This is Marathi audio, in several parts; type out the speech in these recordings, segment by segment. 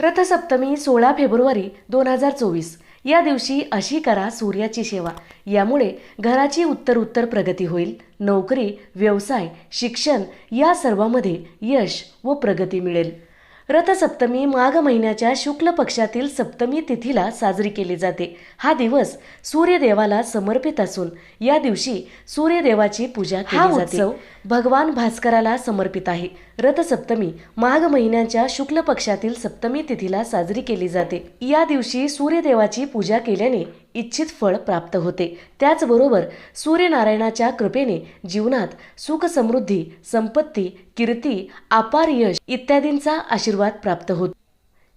रथसप्तमी सोळा फेब्रुवारी दोन हजार चोवीस. या दिवशी अशी करा सूर्याची सेवा. यामुळे घराची उत्तर उत्तर प्रगती होईल. नोकरी व्यवसाय शिक्षण या सर्वामध्ये यश व प्रगती मिळेल. रथसप्तमी माघ महिन्याच्या शुक्ल पक्षातील सप्तमी तिथीला साजरी केली जाते. हा दिवस सूर्यदेवाला समर्पित असून या दिवशी सूर्यदेवाची पूजा केली जाते. भगवान भास्कराला समर्पित आहे. रथसप्तमी माघ महिन्याच्या शुक्ल पक्षातील सप्तमी तिथीला साजरी केली जाते. या दिवशी सूर्यदेवाची पूजा केल्याने इच्छित फळ प्राप्त होते. त्याचबरोबर सूर्यनारायणाच्या कृपेने जीवनात सुख समृद्धी संपत्ती कीर्ती अपार यश इत्यादींचा आशीर्वाद प्राप्त होतो.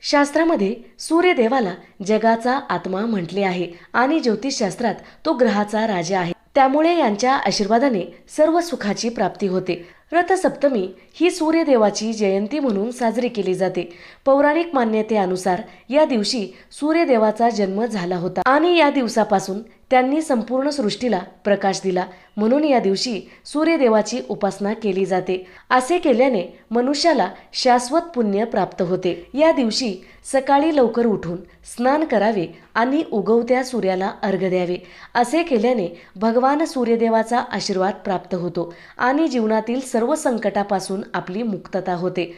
शास्त्रामध्ये सूर्यदेवाला जगाचा आत्मा म्हटले आहे आणि ज्योतिषशास्त्रात तो ग्रहाचा राजा आहे. त्यामुळे यांच्या आशीर्वादाने सर्व सुखाची प्राप्ती होते. रथसप्तमी ही सूर्यदेवाची जयंती म्हणून साजरी केली जाते. पौराणिक मान्यतेनुसार या दिवशी सूर्यदेवाचा जन्म झाला होता आणि या दिवसापासून त्यांनी संपूर्ण सृष्टीला प्रकाश दिला. म्हणून या दिवशी सूर्यदेवाची उपासना केली जाते. असे केल्याने मनुष्याला शाश्वत पुण्य प्राप्त होते. या दिवशी सकाळी लवकर उठून स्नान करावे आणि उगवत्या सूर्याला अर्घ द्यावे. असे केल्याने भगवान सूर्यदेवाचा आशीर्वाद प्राप्त होतो आणि जीवनातील सर्व सर्व संकटापासून आपली मुक्तता होते.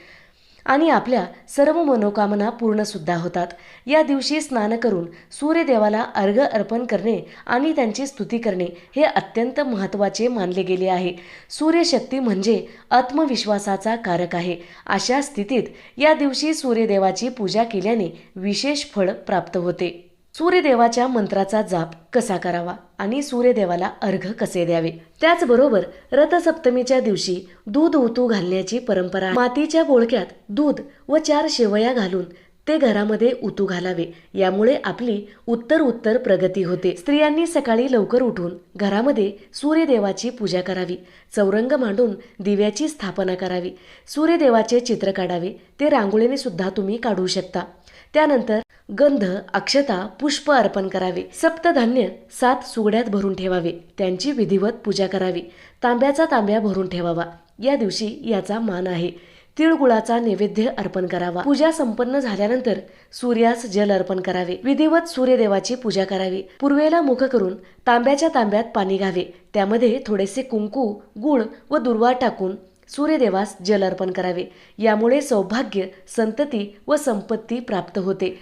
आणि आपल्या सर्व मनोकामना पूर्णसुद्धा होतात. या दिवशी स्नान करून सूर्यदेवाला अर्घ अर्पण करणे आणि त्यांची स्तुती करणे हे अत्यंत महत्त्वाचे मानले गेले आहे. सूर्यशक्ती म्हणजे आत्मविश्वासाचा कारक आहे. अशा स्थितीत या दिवशी सूर्यदेवाची पूजा केल्याने विशेष फळ प्राप्त होते. सूर्यदेवाच्या मंत्राचा जाप कसा करावा आणि सूर्यदेवाला अर्घ कसे द्यावे? त्याचबरोबर रथसप्तमीच्या दिवशी दूध उतू घालण्याची परंपरा मातीच्या बोळक्यात दूध व चार शेवया घालून ते घरामध्ये उतू घालावे. यामुळे आपली उत्तर उत्तर प्रगती होते. स्त्रियांनी सकाळी लवकर उठून घरामध्ये सूर्यदेवाची पूजा करावी. चौरंग मांडून दिव्याची स्थापना करावी. सूर्यदेवाचे चित्र काढावे. ते रांगोळीने सुद्धा तुम्ही काढू शकता. त्यानंतर गंध अक्षता पुष्प अर्पण करावे. सप्तधान्य सात सुगड्यात भरून ठेवावे. त्यांची विधिवत पूजा करावी. तांब्याचा तांब्या भरून ठेवावा. या दिवशी याचा मान आहे. तिळगुळाचा नैवेद्य अर्पण करावा. पूजा संपन्न झाल्यानंतर सूर्यास जल अर्पण करावे. विधिवत सूर्यदेवाची पूजा करावी. पूर्वेला मुख करून तांब्याच्या तांब्यात पाणी घावे त्यामध्ये थोडेसे कुंकू गुळ व दुर्वा टाकून सूर्यदेवास जल अर्पण करावे. यामुळे सौभाग्य संतती व संपत्ती प्राप्त होते.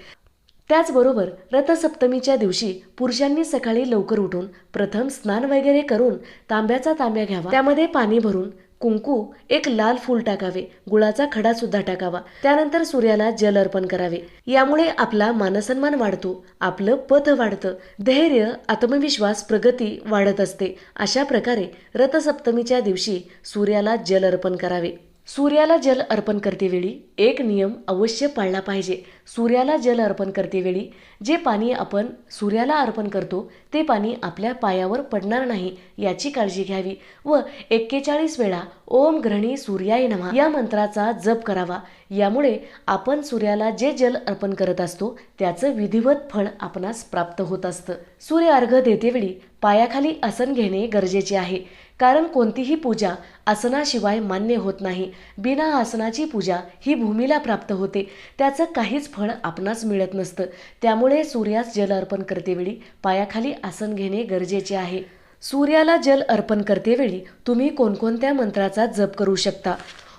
त्याचबरोबर रथसप्तमीच्या दिवशी पुरुषांनी सकाळी लवकर उठून प्रथम स्नान वगैरे करून तांब्याचा तांब्या घ्यावा. त्यामध्ये पाणी भरून कुंकू एक लाल फूल टाकावे गुळाचा खडा सुद्धा टाकावा. त्यानंतर सूर्याला जल अर्पण करावे. यामुळे आपला मानसन्मान वाढतो आपलं पथ वाढतं धैर्य आत्मविश्वास प्रगती वाढत असते. अशा प्रकारे रथसप्तमीच्या दिवशी सूर्याला जल अर्पण करावे. सूर्याला जल अर्पण करतेवेळी एक नियम अवश्य पाळला पाहिजे. सूर्याला जल अर्पण करतेवेळी जे पाणी आपण सूर्याला अर्पण करतो ते पाणी आपल्या पायावर पडणार नाही याची काळजी घ्यावी व एक्केचाळीस वेळा ओम ग्रहणी सूर्याय नमा या मंत्राचा जप करावा. यामुळे आपण सूर्याला जे जल अर्पण करत असतो त्याचं विधिवत फळ आपणास प्राप्त होत असतं. सूर्य अर्घ देतेवेळी पायाखाली आसन घेणे गरजेचे आहे. कारण कोणतीही पूजा आसनाशिवाय मान्य होत नाही. बिना आसनाची पूजा ही भूमीला प्राप्त होते. त्याचं काहीच फळ आपणास मिळत नसतं. त्यामुळे सूर्यास जल अर्पण करतेवेळी पायाखाली आसन घेणे गरजेचे आहे. सूर्याला जल अर्पण करतेवेळी तुम्ही कोणकोणत्या मंत्राचा जप करू शकता?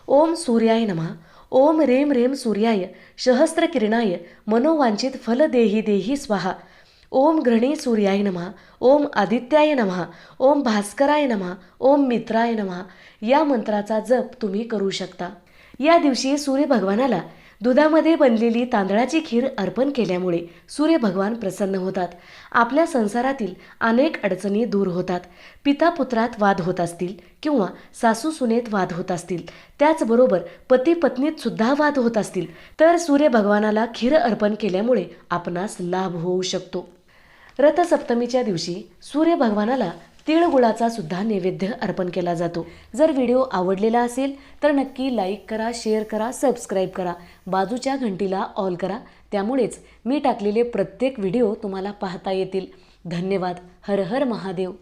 ओम सूर्याय नमः. ओम रेम रेम सूर्याय. सहस्त्रकिरणाय मनोवांचित फल देही देही स्वाहा. ओम घृणी सूर्याय नमः ओम आदित्याय नमः ओम भास्कराय नमः ओम मित्राय नमः. या मंत्राचा जप तुम्ही करू शकता. या दिवशी सूर्य भगवानाला दुधामध्ये बनलेली तांदळाची खीर अर्पण केल्यामुळे सूर्य भगवान प्रसन्न होतात. आपल्या संसारातील अनेक अडचणी दूर होतात. पिता पुत्रात वाद होत असतील किंवा सासू सुनेत वाद होत असतील त्याचबरोबर पती पत्नीत सुद्धा वाद होत असतील तर सूर्य भगवानाला खीर अर्पण केल्यामुळे आपणास लाभ होऊ शकतो. रथसप्तमीच्या दिवशी सूर्य भगवानाला तिळगुळाचा सुद्धा नैवेद्य अर्पण केला जातो. जर व्हिडिओ आवडलेला असेल तर नक्की लाईक करा शेअर करा सबस्क्राईब करा बाजूच्या घंटीला ऑल करा. त्यामुळेच मी टाकलेले प्रत्येक व्हिडिओ तुम्हाला पाहता येतील. धन्यवाद. हर हर महादेव.